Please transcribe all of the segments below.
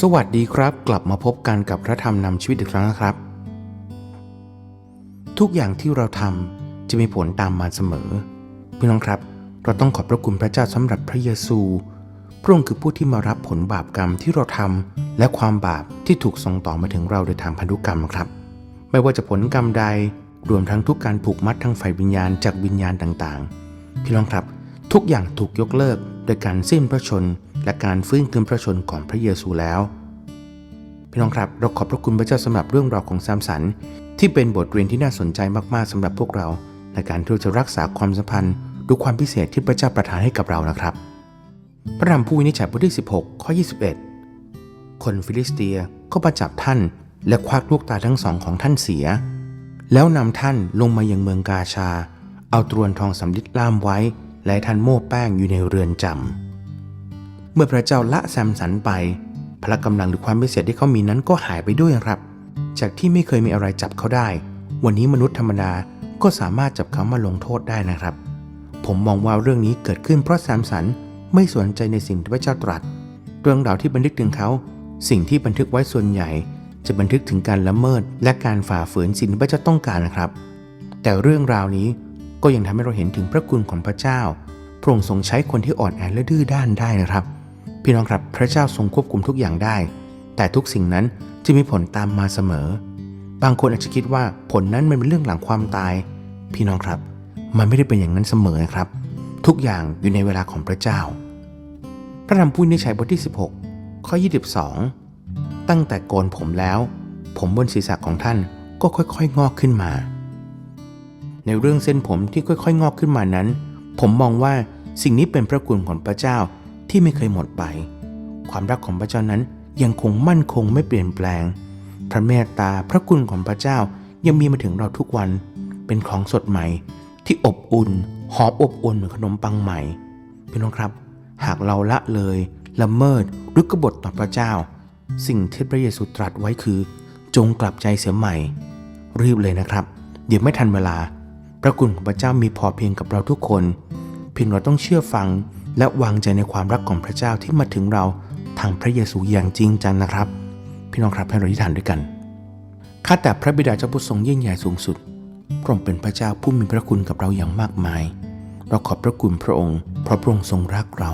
สวัสดีครับ กลับมาพบกันกับพระธรรมนำชีวิตอีกครั้งนะครับ ทุกอย่างที่เราทำจะมีผลตามมาเสมอพี่น้องครับ เราต้องขอบพระคุณพระเจ้าสำหรับพระเยซูพระองค์คือผู้ที่มารับผลบาปกรรมที่เราทำและความบาปที่ถูกส่งต่อมาถึงเราโดยทางพันธุกรรมครับ ไม่ว่าจะผลกรรมใดรวมทั้งทุกการผูกมัดทางฝ่ายวิญญาณจากวิญญาณต่างๆพี่น้องครับ ทุกอย่างถูกยกเลิกโดยการสิ้นพระชนและการฟื้นคืนพระชนของพระเยซูแล้ว พี่น้องครับเราขอบพระคุณพระเจ้าสำหรับเรื่องราวของแซมสัน ที่เป็นบทเรียนที่น่าสนใจมากๆสำหรับพวกเรา ในการที่จะรักษาความสัมพันธ์ด้วยความพิเศษที่พระเจ้าประทานให้กับเรานะครับ พระธรรมผู้วินิจฉัยบทที่ 16 ข้อ 21 คนฟิลิสเตียก็มาจับท่านและควักลูกตาทั้งสองของท่านเสีย แล้วนำท่านลงมายังเมืองกาชา เอาตรวนทองสำลิดล่ามไว้ และท่านโม่แป้งอยู่ในเรือนจำเมื่อพระเจ้าละแซมสันไป พละกำลังหรือความพิเศษที่เขามีนั้นก็หายไปด้วยครับ จากที่ไม่เคยมีอะไรจับเขาได้ วันนี้มนุษย์ธรรมดาก็สามารถจับเขามาลงโทษได้นะครับ ผมมองว่าเรื่องนี้เกิดขึ้นเพราะแซมสันไม่สนใจในสิ่งที่พระเจ้าตรัส เรื่องราวที่บันทึกถึงเขา สิ่งที่บันทึกไว้ส่วนใหญ่ จะบันทึกถึงการละเมิดและการฝ่าฝืนสิ่งที่พระเจ้าต้องการนะครับ แต่เรื่องราวนี้ ก็ยังทำให้เราเห็นถึงพระคุณของพระเจ้า พระองค์ทรงใช้คนที่อ่อนแอและดื้อด้านได้นะครับ พี่น้องครับพระเจ้าทรงควบคุมทุกอย่างได้ แต่ทุกสิ่งนั้นจะมีผลตามมาเสมอ บางคนอาจจะคิดว่าผลนั้นมันเป็นเรื่องหลังความตาย พี่น้องครับ มันไม่ได้เป็นอย่างนั้นเสมอนะครับ ทุกอย่างอยู่ในเวลาของพระเจ้า พระธรรมพูดในชัยบทที่ 16 ข้อ 22 ตั้งแต่โกนผมแล้ว ผมบนศีรษะของท่านก็ค่อยๆ งอกขึ้นมา ในเรื่องเส้นผมที่ค่อยๆ งอกขึ้นมานั้น ผมมองว่าสิ่งนี้เป็นพระคุณของพระเจ้าที่ไม่เคยหมดไป ความรักของพระเจ้านั้นยังคงมั่นคงไม่เปลี่ยนแปลง พระเมตตาพระคุณของพระเจ้ายังมีมาถึงเราทุกวัน เป็นของสดใหม่ ที่อบอุ่นหอมอบอุ่นเหมือนขนมปังใหม่พี่น้องครับ หากเราละเลยละเมิดหรือกบฏต่อพระเจ้า สิ่งที่พระเยซูตรัสไว้คือ จงกลับใจเสียใหม่ รีบเลยนะครับ เดี๋ยวไม่ทันเวลา พระคุณของพระเจ้ามีพอเพียงกับเราทุกคน เพียงเราต้องเชื่อฟัง และวางใจในความรักของพระเจ้าที่มาถึงเราทางพระเยซูอย่างจริงจังนะครับ พี่น้องครับให้เราอธิษฐานด้วยกันข้าแต่พระบิดาเจ้าผู้ทรงยิ่งใหญ่สูงสุดพระองค์เป็นพระเจ้าผู้มีพระคุณกับเราอย่างมากมาย เราขอบพระคุณพระองค์เพราะพระองค์ทรงรักเรา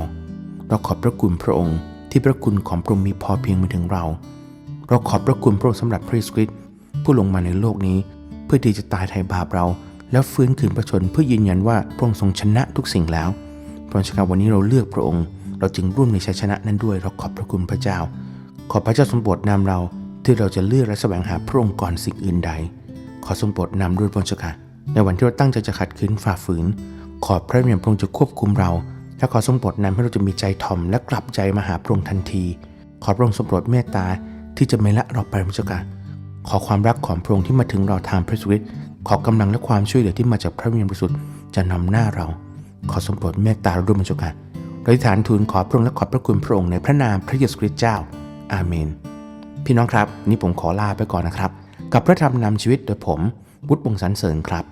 เราขอบพระคุณพระองค์ ที่พระคุณของพระองค์มีพอเพียงมาถึงเรา เราขอบพระคุณพระองค์สำหรับพระเยซูคริสต์ผู้ลงมาในโลกนี้ เพื่อที่จะตายไถ่บาปเรา แล้วฟื้นคืนพระชนเพื่อยืนยันว่าพระองค์ทรงชนะทุกสิ่งแล้วเพราะฉะนั้นวันนี้เราเลือกพระองค์ เราจึงร่วมในชัยชนะนั้นด้วยเราขอบพระคุณพระเจ้า ขอพระเจ้าทรงโปรดนำเราที่เราจะเลือกและแสวงหาพระองค์ก่อนสิ่งอื่นใด ขอทรงโปรดนำด้วยพระเจ้าค่ะในวันที่เราตั้งใจจะขัดขืนฝ่าฝืน ขอพระวิญญาณพระองค์จะควบคุมเราและขอทรงโปรดนำให้เราจะมีใจถ่อมและกลับใจมาหาพระองค์ทันที ขอพระองค์ทรงโปรดเมตตาที่จะไม่ละเราไปพระเจ้าค่ะขอความรักของพระองค์ที่มาถึงเราทางพระสุริต ขอกำลังและความช่วยเหลือที่มาจากพระวิญญาณบริสุทธิ์จะนำหน้าเรา ขอสมโปรดเมตตาร่วยพระเจ้ารอธิษฐานทูลขอพระองค์และขอบพระคุณพระองค์ในพระนามพระเยซูคริสต์เจ้า อาเมน พี่น้องครับ นี่ผมขอลาไปก่อนนะครับ กับพระธรรมนำชีวิตโดยผมวุฒิวงศ์สันเสริญครับ